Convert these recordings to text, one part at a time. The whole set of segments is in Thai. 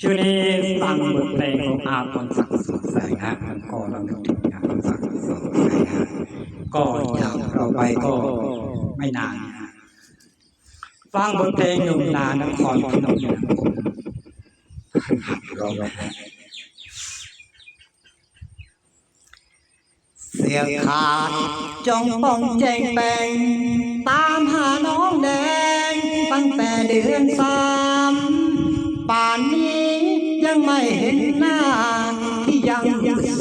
ช่วงนี้ฟังบทเพลงของอาพรศักดิ์สดใสฮะมันก็เรานึกถึงอาพรศักดิ์สดใสฮะก็จากเราไปก็ไม่นานนะฮะฟังบทเพลงหนุ่มนานครพนมนะผมหัดร้องเสียงขาดจงป้องแจงแปงตามหาน้องแดง ตั้งแต่เดือนสามป่านน ไม่เห็นหน้า ที่ยัง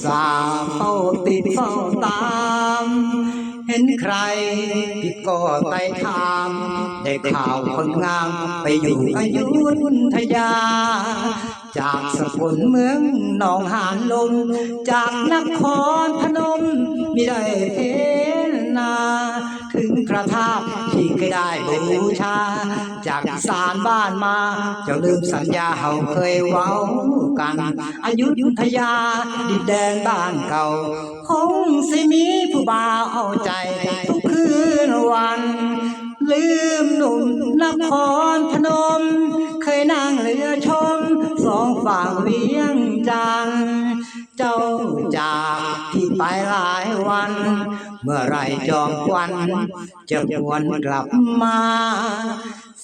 สาเฝ้าติดเฝ้าตาม เห็นใครพี่ก็ไต่ถามได้ข่าวคนงามไปอยู่อยุธยา จากสกุลเมืองหนองหานลม จากนครพนมมิได้เห็นนา ถึงพระธาที่เคยได้บูชา จากสารบ้านมาจ้าลืมสัญญาเฮาเคยเว้ากันอายุยุธยา ดินแดนบ้านเก่า คงสิมีผู้บ่าวเอาใจ ทุกคืนวัน ลืมหนุ่มนครพนม เคยนั่งเรือชม สองฝั่งเวียงจันเจ้าจาก ไปหลายวัน เมื่อไรจอมควันจะหวนกลับมา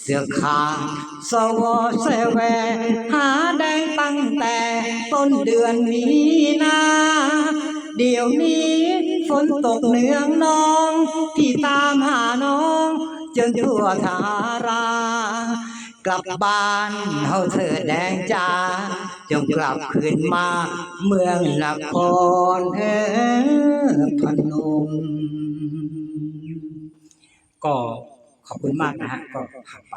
เสื้อขาสวเสแวหาแดงตั้งแต่ต้นเดือนมีนาเดี๋ยวนี้ฝนตกเนืองน้องพี่ตามหาน้อง จนทั่วทารา กลับบ้านเฮาเธอแดงจ้าจงกลับคืนมา เมืองนครเอพนม ก็ขอบคุณมากนะฮะ ก็ผ่านไป